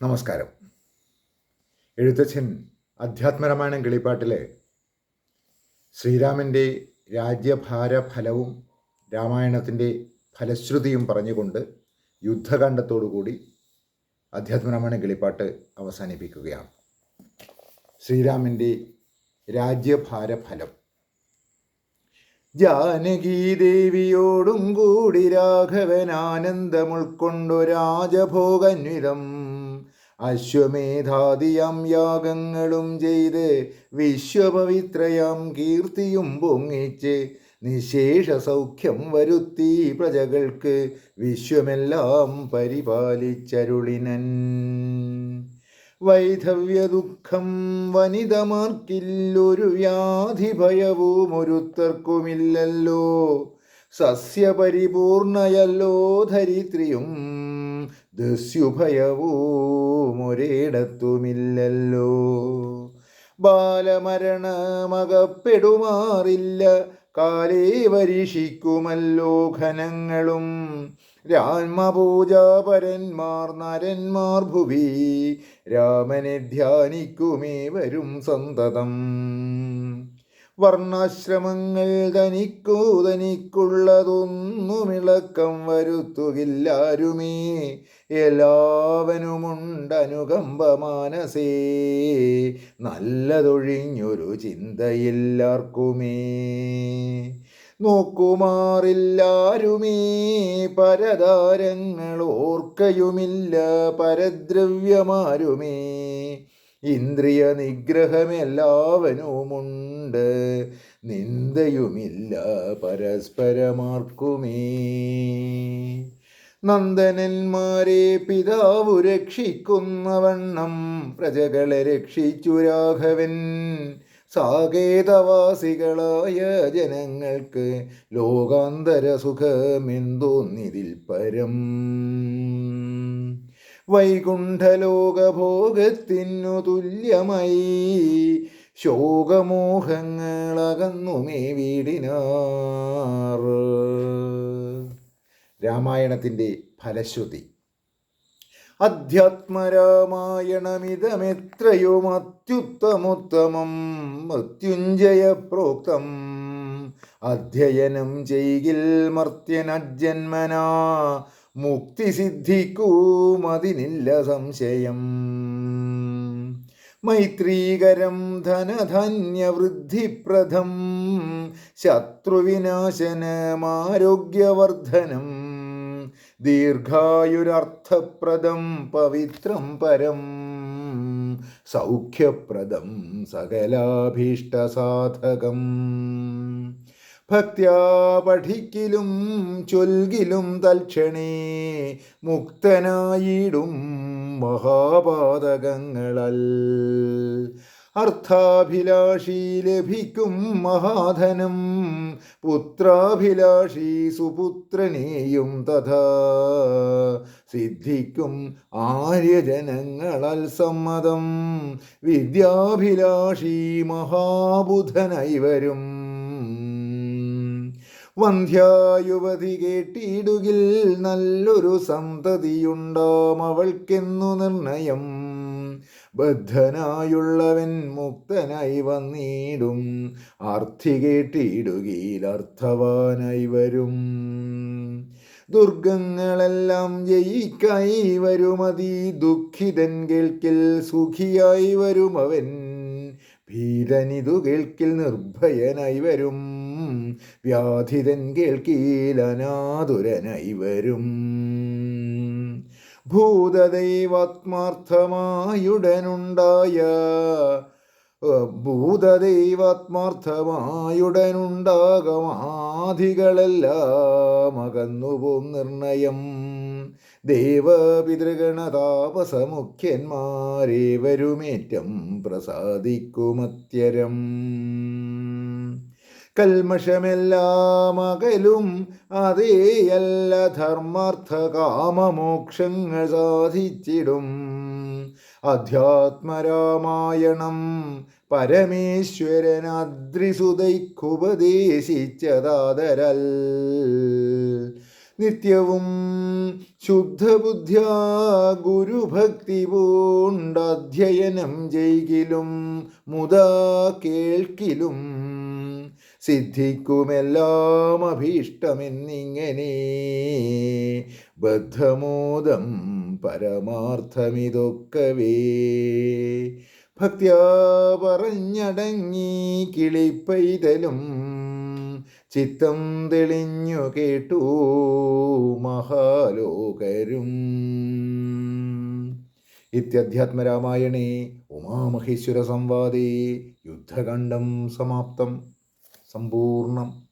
നമസ്കാരം. എഴുത്തച്ഛൻ അധ്യാത്മരാമായണം കിളിപ്പാട്ടിലെ ശ്രീരാമന്റെ രാജ്യഭാര ഫലവും രാമായണത്തിന്റെ ഫലശ്രുതിയും പറഞ്ഞുകൊണ്ട് യുദ്ധകാണ്ഡത്തോടുകൂടി അധ്യാത്മരാമായണം കിളിപ്പാട്ട് അവസാനിപ്പിക്കുകയാണ്. ശ്രീരാമന്റെ രാജ്യഭാര ഫലം ജാനകീദേവിയോടും കൂടി രാഘവൻ ആനന്ദമുൾക്കൊണ്ടു രാജഭോഗന്വിതം അശ്വമേധാദിയാം യാഗങ്ങളും ചെയ്ത് വിശ്വപവിത്രയാം കീർത്തിയും പൊങ്ങിച്ച് നിശേഷ സൗഖ്യം വരുത്തി പ്രജകൾക്ക് വിശ്വമെല്ലാം പരിപാലിച്ചരുളിനൻ. വൈധവ്യ ദുഃഖം വനിതമാർക്കില്ലൊരു വ്യാധി ഭയവും ഒരുത്തർക്കുമില്ലല്ലോ. സസ്യപരിപൂർണയല്ലോ ധരിത്രിയും ദസ്യുഭയവും ഒരിടത്തുമില്ലല്ലോ. ബാലമരണമകപ്പെടുമാറില്ല കാലേ വരിഷിക്കുമല്ലോ ഘനങ്ങളും. രാമപൂജാപരന്മാർ നരന്മാർ ഭുവി രാമനെ ധ്യാനിക്കുമേ വരും സന്തതം. വർണാശ്രമങ്ങൾ തനിക്കൂ തനിക്കുള്ളതൊന്നുമിളക്കം വരുത്തുകില്ലാരുമേ. എല്ലാവനുമുണ്ടനുകമ്പ മാനസേ നല്ലതൊഴിഞ്ഞൊരു ചിന്തയില്ലാർക്കുമേ. നോക്കുമാറില്ലാരുമേ പരതാരങ്ങൾ ഓർക്കയുമില്ല പരദ്രവ്യമാരുമേ. ഇന്ദ്രിയ നിഗ്രഹമെല്ലാവനുമുണ്ട് നിന്ദയുമില്ല പരസ്പരമാർക്കുമേ. നന്ദനന്മാരെ പിതാവു രക്ഷിക്കുന്നവണ്ണം പ്രജകളെ രക്ഷിച്ചു രാഘവൻ. സാകേതവാസികളായ ജനങ്ങൾക്ക് ലോകാന്തര സുഖമെന്തോന്നിതിൽ പരം. വൈകുണ്ഠലോകഭോഗത്തിനു തുല്യമായി. ശോകമോഹങ്ങളകന്നുമേ വീടിനാർ രാമായണത്തിന്റെ ഫലശ്രുതി. അധ്യാത്മരാമായണമിതമെത്രയും അത്യുത്തമോത്തമം മൃത്യുഞ്ജയ പ്രോക്തം അധ്യയനം ചെയ്യിൽ മർത്യനജന്മനാ മുക്തി സിദ്ധിക്കൂമതിനില്ല സംശയം. മൈത്രീകരം ധനധന്യവൃദ്ധിപ്രദം. ശത്രുവിനാശനമാരോഗ്യവർദ്ധനം. ദീർഘായുരർത്ഥപ്രദം പവിത്രം പരം. സൗഖ്യപ്രദം സകലാഭീഷ്ടസാധകം. ഭക്ത്യാ പഠിക്കിലും ചൊൽകിലും തൽക്ഷണേ മുക്തനായിടും മഹാപാതകങ്ങളൽ. അർത്ഥാഭിലാഷി ലഭിക്കും മഹാധനം പുത്രാഭിലാഷി സുപുത്രനെയും തഥാ. സിദ്ധിക്കും ആര്യജനങ്ങളൽ സമ്മതം വിദ്യാഭിലാഷി മഹാബുധനൈവരും. വരും വന്ധ്യായുവതി കേട്ടിടുകിൽ നല്ലൊരു സന്തതിയുണ്ടാം അവൾക്കെന്നു നിർണയം. ബദ്ധനായുള്ളവൻ മുക്തനായി വന്നിടും. ആർത്തി കേട്ടിടുകയിൽ അർത്ഥവാനായി വരും. ദുർഗങ്ങളെല്ലാം ജയിക്കായി വരുമതി. ദുഃഖിതൻ കേൾക്കിൽ സുഖിയായി വരുമവൻ. ഭീതനിതു കേൾക്കിൽ നിർഭയനായി വരും. വ്യാധിതൻ കേൾക്കീലനാതുരനായി വരും. ഭൂതദൈവാത്മാർത്ഥമായുടനുണ്ടായ ഭൂതദൈവാത്മാർത്ഥമായുടനുണ്ടാകമാധികളെല്ലാം അകന്നുപോം നിർണയം. ദേവപിതൃഗണതാപസമുഖ്യന്മാരേവരുമേറ്റം പ്രസാദിക്കുമത്യരം. കൽമഷമെല്ലാം അകലും അതേയല്ല ധർമാർത്ഥ കാമമോക്ഷങ്ങൾ സാധിച്ചിടും. അധ്യാത്മരാമായണം പരമേശ്വരനദ്രിസുതൈക്കുപദേശിച്ചതാതരൽ നിത്യവും ശുദ്ധബുദ്ധ്യ ഗുരുഭക്തി പൂണ്ടധ്യയനം ചെയ്കിലും മുതാ കേൾക്കിലും സിദ്ധിക്കുമെല്ലാം അഭീഷ്ടമെന്നിങ്ങനെ. ബദ്ധമോദം പരമാർത്ഥമിതൊക്കവേ. ഭക്തിയ പറഞ്ഞടങ്ങി കിളിപ്പൈതലും ചിത്തം തെളിഞ്ഞു കേട്ടു മഹാലോകരും. ഇത്യധ്യാത്മരാമായണേ ഉമാമഹേശ്വര സംവാദേ യുദ്ധകണ്ഡം സമാപ്തം. സമ്പൂർണം